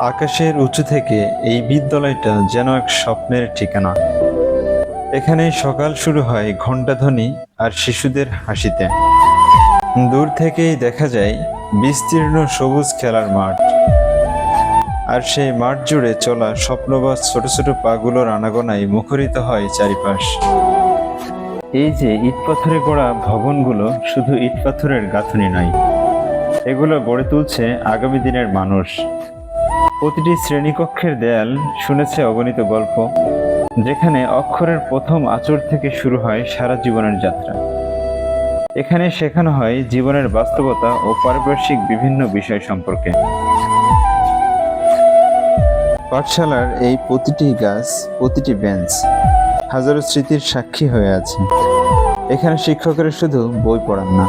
আকাশের উঁচু থেকে এই বিদ্যালয়টা যেন এক স্বপ্নের ঠিকানা। এখানে সকাল শুরু হয় ঘণ্টাধ্বনি আর শিশুদের হাসিতে। দূর থেকেই দেখা যায় বিস্তীর্ণ সবুজ খেলার মাঠ। আর সেই মাঠ জুড়ে চলা স্বপ্নবাস ছোট ছোট পাগুলোর আনাগোনায় মুখরিত হয় চারিপাশ। এই যে ইট পাথরে গড়া ভবনগুলো শুধু ইট পাথরের গাঁথনি নয়, এগুলো গড়ে তুলছে আগামী দিনের মানুষ। প্রতিটি শ্রেণীকক্ষের দেয়াল শুনেছে অগণিত গল্প, যেখানে অক্ষরের প্রথম আচর থেকে শুরু হয় সারা জীবনের যাত্রা। এখানে শেখানো হয় জীবনের বাস্তবতা ও পারিপার্শ্বিক বিভিন্ন বিষয় সম্পর্কে। পাঠশালার এই প্রতিটি গাছ, প্রতিটি বেঞ্চ হাজারো স্মৃতির সাক্ষী হয়ে আছে। এখানে শিক্ষকেরা শুধু বই পড়ান না,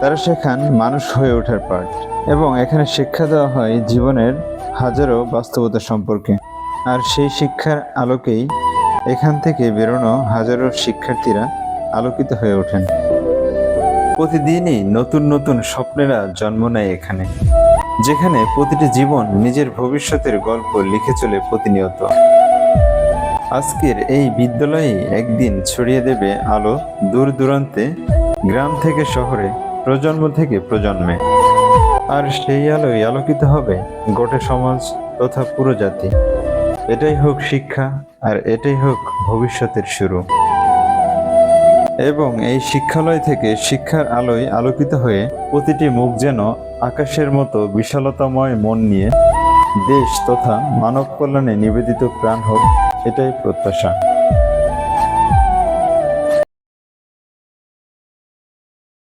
তারা শেখান মানুষ হয়ে ওঠার পাঠ এবং এখানে শিক্ষা দেওয়া হয় জীবনের হাজারো বাস্তবতা সম্পর্কে। আর সেই শিক্ষার আলোকেই এখান থেকে বেরোনো হাজারো শিক্ষার্থীরা আলোকিত হয়ে ওঠেন। প্রতিদিনই নতুন নতুন স্বপ্নেরা জন্ম নেয় এখানে, যেখানে প্রতিটি জীবন নিজের ভবিষ্যতের গল্প লিখে চলে প্রতিনিয়ত। আজকের এই বিদ্যালয়ে একদিন ছড়িয়ে দেবে আলো দূর দূরান্তে গ্রাম থেকে শহরে, প্রজন্ম থেকে প্রজন্মে। আর সেই আলোয় আলোকিত হবে গোটা সমাজ তথা পুরো জাতি। এটাই হোক শিক্ষা আর এটাই হোক ভবিষ্যতের শুরু। এবং এই শিক্ষালয় থেকে শিক্ষার আলোয় আলোকিত হয়ে প্রতিটি মুখ যেন আকাশের মতো বিশালতাময় মন নিয়ে দেশ তথা মানব কল্যাণে নিবেদিত প্রাণ হোক, এটাই প্রত্যাশা।